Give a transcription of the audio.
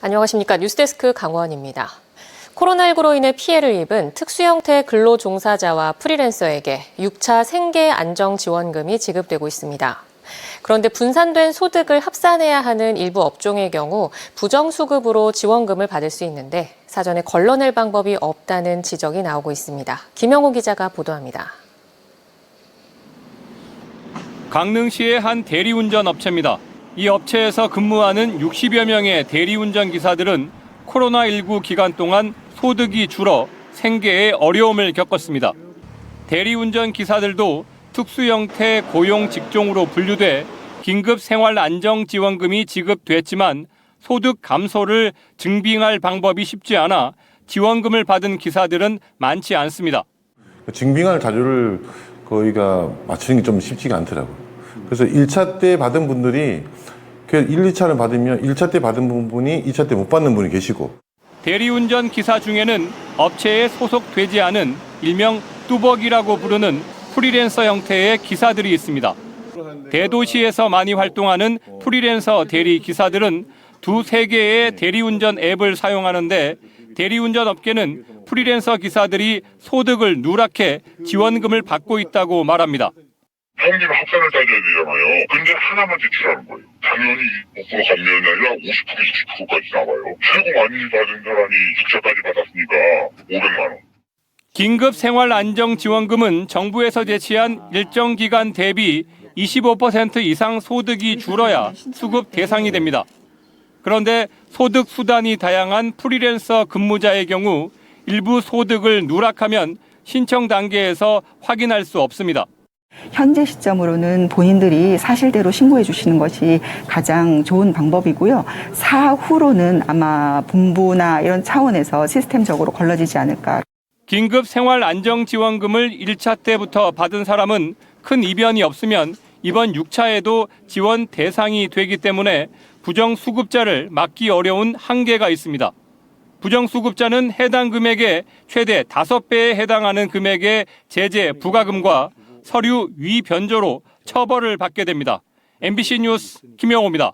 안녕하십니까. 뉴스데스크 강원입니다. 코로나19로 인해 피해를 입은 특수 형태 근로 종사자와 프리랜서에게 6차 생계 안정 지원금이 지급되고 있습니다. 그런데 분산된 소득을 합산해야 하는 일부 업종의 경우 부정수급으로 지원금을 받을 수 있는데 사전에 걸러낼 방법이 없다는 지적이 나오고 있습니다. 김영호 기자가 보도합니다. 강릉시의 한 대리운전 업체입니다. 이 업체에서 근무하는 60여 명의 대리운전 기사들은 코로나19 기간 동안 소득이 줄어 생계에 어려움을 겪었습니다. 대리운전 기사들도 특수 형태 고용 직종으로 분류돼 긴급 생활 안정 지원금이 지급됐지만 소득 감소를 증빙할 방법이 쉽지 않아 지원금을 받은 기사들은 많지 않습니다. 증빙할 자료를 거기가 맞추는 게 좀 쉽지가 않더라고요. 그래서 1차 때 받은 분들이 그 1, 2차를 받으면 1차 때 받은 분이 2차 때 못 받는 분이 계시고 대리운전 기사 중에는 업체에 소속되지 않은 일명 뚜벅이라고 부르는 프리랜서 형태의 기사들이 있습니다. 대도시에서 많이 활동하는 프리랜서 대리 기사들은 두세 개의 대리운전 앱을 사용하는데 대리운전 업계는 프리랜서 기사들이 소득을 누락해 지원금을 받고 있다고 말합니다. 평균 합산을 따져야 되잖아요. 근데 하나만 제출하는 거예요. 당연히 5% 감면이 아니라 50% 60%까지 나와요. 최고 많이 받은 사람이 6차까지 받았으니까 500만 원. 긴급 생활 안정 지원금은 정부에서 제시한 일정 기간 대비 25% 이상 소득이 줄어야 수급 대상이 됩니다. 그런데 소득 수단이 다양한 프리랜서 근무자의 경우 일부 소득을 누락하면 신청 단계에서 확인할 수 없습니다. 현재 시점으로는 본인들이 사실대로 신고해 주시는 것이 가장 좋은 방법이고요. 사후로는 아마 본부나 이런 차원에서 시스템적으로 걸러지지 않을까. 긴급 생활 안정 지원금을 1차 때부터 받은 사람은 큰 이변이 없으면 이번 6차에도 지원 대상이 되기 때문에 부정 수급자를 막기 어려운 한계가 있습니다. 부정수급자는 해당 금액의 최대 5배에 해당하는 금액의 제재 부과금과 서류 위변조로 처벌을 받게 됩니다. MBC 뉴스 김영호입니다.